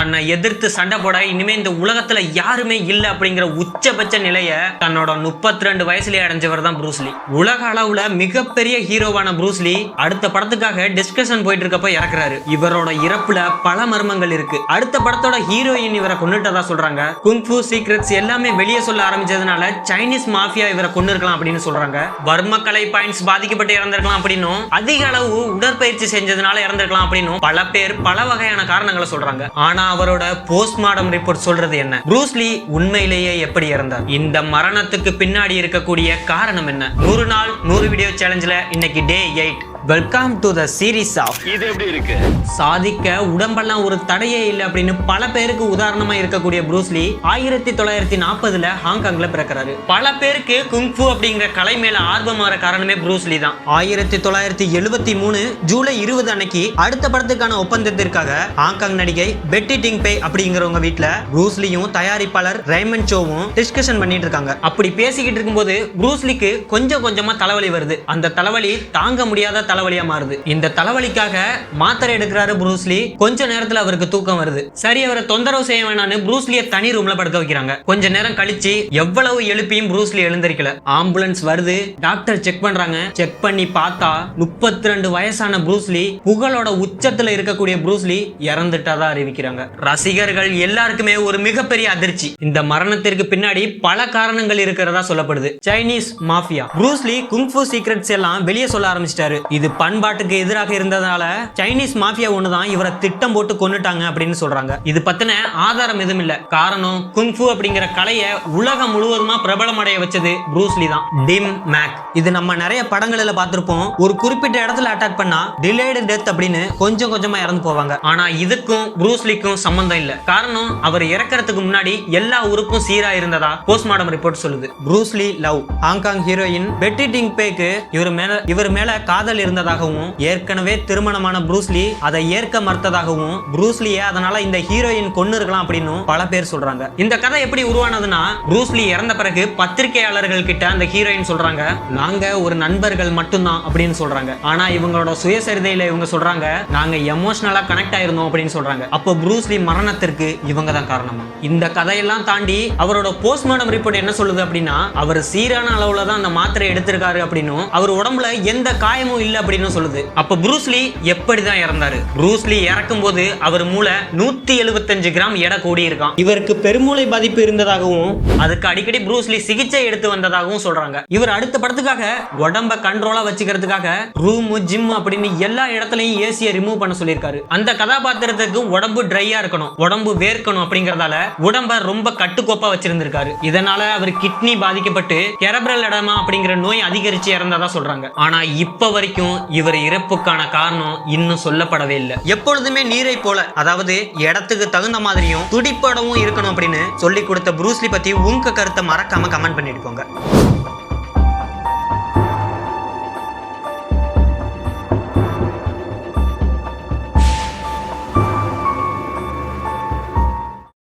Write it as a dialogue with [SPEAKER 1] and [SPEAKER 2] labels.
[SPEAKER 1] தன்னை எதிர்த்து சண்டை போட இனிமே இந்த உலகத்துல யாருமே இல்ல அப்படிங்கிற உச்சபட்ச நிலையை தன்னோட 32 ரெண்டு வயசுலயே அடைஞ்சவர் தான் ப்ரூஸ்லி உலக அளவுல மிகப்பெரிய ஹீரோவான ப்ரூஸ்லி அடுத்த படத்துக்காக டிஸ்கஷன் போயிட்டு இருக்கப்ப இறக்குறாரு. இவரோட இறப்புல பல மர்மங்கள் இருக்கு. அடுத்த படத்தோட ஹீரோயின் இவரை கொன்னுட்டதா சொல்றாங்க. குங்ஃபு சீக்ரெட்ஸ் எல்லாமே வெளியே சொல்ல ஆரம்பிச்சதுனால சைனீஸ் மாஃபியா இவரை கொண்டு இருக்கலாம் அப்படின்னு சொல்றாங்க. வர்ம கலை பாயிண்ட்ஸ் பாதிக்கப்பட்டு இறந்திருக்கலாம் அப்படின்னும் அதிக அளவு உடற்பயிற்சி செஞ்சதுனால இறந்திருக்கலாம் அப்படின்னும் பல பேர் பல வகையான காரணங்களை சொல்றாங்க. ஆனா அவரோட போஸ்ட்மார்டம் ரிப்போர்ட் சொல்றது என்ன? ப்ரூஸ்லி உண்மையிலேயே எப்படி இறந்தார்? இந்த மரணத்துக்கு பின்னாடி இருக்கக்கூடிய காரணம் என்ன? நூறு நாள் நூறு வீடியோ சேலஞ்சில் இன்னைக்கு day eight welcome to the series of
[SPEAKER 2] இது எப்படி இருக்கு?
[SPEAKER 1] சாதிக்க உடம்பெல்லாம் ஒரு தடையே இல்லை அப்படின்னு பல பேருக்கு உதாரணமா இருக்கக்கூடிய ப்ரூஸ்லி ஆயிரத்தி தொள்ளாயிரத்தி நாற்பதுல ஹாங்காங்ல பிறக்கிறாரு. பல பேருக்கு குங்ஃபு அப்படிங்கிற கலை மேல ஆர்வம் வர காரணமே ப்ரூஸ்லி தான். ஆயிரத்தி தொள்ளாயிரத்தி எழுபத்தி மூணு ஜூலை இருபது அன்னைக்கு அடுத்த படத்துக்கான ஒப்பந்தத்திற்காக ஹாங்காங் நடிகை பெட்டி டிங் பே அப்படிங்கிறவங்க வீட்ல ப்ரூஸ்லியும் தயாரிப்பாளர் ரைமன் சோவும் டிஸ்கஷன் பண்ணிட்டு இருக்காங்க. அப்படி பேசிக்கிட்டு இருக்கும்போது ப்ரூஸ்லிக்கு கொஞ்சம் கொஞ்சமா தலைவலி வருது. அந்த தலைவலி தாங்க முடியாத தலைவலியா மாறுது. இந்த தலைவலிக்காக மாத்திரை எடுக்கிறாரு புரூஸ்லி கொஞ்ச நேரத்துல அவருக்கு தூக்கம் வருது. சரி அவரை தொந்தரவு செய்ய வேணாம்னு புரூஸ்லிய தனி ரூம்ல படுக்க வைக்கிறாங்க. கொஞ்ச நேரம் கழிச்சு எவ்வளவு எழுப்பியும் புரூஸ்லி எழுந்திருக்கல. ஆம்புலன்ஸ் வருது. டாக்டர் செக் பண்றாங்க. செக் பண்ணி பார்த்தா முப்பத்தி ரெண்டு வயசான புரூஸ்லி புகழோட உச்சத்துல இருக்கக்கூடிய புரூஸ்லி இறந்துட்டதா அறிவிக்கிறாங்க. ரசிகர்கள் எல்லாருக்குமே ஒரு மிகப்பெரிய அதிர்ச்சி. இந்த மரணத்திற்கு பின்னாடி பல காரணங்கள் இருக்கிறதா சொல்லப்படுது. Chinese mafia. Bruce Lee kung fu secrets எல்லாம் வெளியே சொல்ல ஆரம்பிச்சிட்டாரு. இது பண்பாட்டுக்கு எதிராக இருந்ததால சைனீஸ் மாஃபியா ஒண்ணுதான் இவரை திட்டம் போட்டு கொன்னுட்டாங்க அப்படின்னு சொல்றாங்க. இது பத்தின ஆதாரம் எதுவும் இல்ல. காரணம் குங்ஃபு அப்படிங்கிற கலையை உலகம் முழுவதுமா பிரபலமடைய வச்சது ப்ரூஸ்லி தான். டிம் மேக் இது நம்ம நிறைய படங்களில் பார்த்திருப்போம். ஒரு குறிப்பிட்ட இடத்துல அட்டாக் பண்ணா டிலேடு டெத் அப்படின்னு கொஞ்சம் கொஞ்சமா இறந்து போவாங்க. ஆனா இதுக்கும் ப்ரூஸ்லிக்கும் சம்பந்தம் இல்ல. காரணம் அவர் இறக்கிறதுக்கு முன்னாடி எல்லா ஊருக்கும் சீரா இருந்ததா போஸ்ட்மார்டம் ரிப்போர்ட் சொல்லுது. Bruce Lee love Hong Kong heroine Betty Ting bag இவர் மேல இவர் மேல காதல் இருந்ததாகவும் ஏற்கனவே திருமணமான ப்ரூஸ்லி அதை ஏற்க மறுத்ததாகவும் ப்ரூஸ்லியை அதனால இந்த ஹீரோயின் கொண்டு இருக்கலாம் அப்படின்னு பல பேர் சொல்றாங்க. இந்த கதை எப்படி உருவானதுன்னா ப்ரூஸ்லி இறந்த பிறகு பத்திரிகையாளர்கள் கிட்ட அந்த ஹீரோயின் சொல்றாங்க நாங்க ஒரு நண்பர்கள் மட்டும்தான் அப்படின்னு சொல்றாங்க. ஆனா இவங்களோட சுயசரிதையில இவங்க சொல்றாங்க நாங்க எமோஷனலா கனெக்ட் ஆயிருந்தோம் அப்படின்னு சொல்றாங்க. அப்போ ப்ரூஸ்லி மரணத்திற்கு இவங்க தான் காரணமா? இந்த கதையெல்லாம் தாண்டி அவரோட போஸ்ட்மார்டம் ரிப்போர்ட் என்ன சொல்லுது அப்படின்னா அவர் சீரான அளவுல தான் அந்த மாத்திரை எடுத்திருக்காரு அப்படின்னும் அவர் உடம்புல எந்த காயமும் இல்லை அப்படின்னு சொல்லுது. அப்ப ப்ரூஸ்லி எப்படி தான் இறந்தாரு? ப்ரூஸ்லி இறக்கும் போது அவர் மூளை நூத்தி எழுபத்தஞ்சு கிராம் எடை கூடி இருக்கான் இவருக்கு பெருமூளை பாதிப்பு இருந்ததாகவும் அதுக்கு அடிக்கடி ப்ரூஸ்லி சிகிச்சை எடுத்து வந்ததாகவும் சொல்றாங்க. இவர் அடுத்த படத்துக்காக உடம்ப கண்ட்ரோலா வச்சுக்கிறதுக்காக ரூம் ஜிம் அப்படின்னு எல்லா இடத்துலயும் ஏசியை ரிமூவ் பண்ண சொல்லியிருக்காரு. அந்த கதாபாத்திரத்துக்கு உடம்பு ட்ரையா இருக்கணும் உடம்பு வேர்க்கணும் அப்படிங்கறதால உடம்ப ரொம்ப கட்டுக்கோப்பா வச்சிருந்திருக்காரு. இதனால அவர் கிட்னி பாதிக்கப்பட்டு கெரப்ரல் இடமா அப்படிங்கிற நோய் அதிகரிச்சு இறந்ததா சொல்றாங்க. ஆனா இப்ப வரைக்கும் இவர் இறப்புக்கான காரணம் இன்னும் சொல்லப்படவே இல்லை. எப்பொழுதுமே நீரை போல அதாவது இடத்துக்கு தகுந்த மாதிரியும் துடிப்படவும் இருக்கணும் அப்படின்னு சொல்லி கொடுத்த ப்ரூஸ்லி பத்தி உங்க கருத்தை மறக்காம கமெண்ட் பண்ணிட்டு போங்க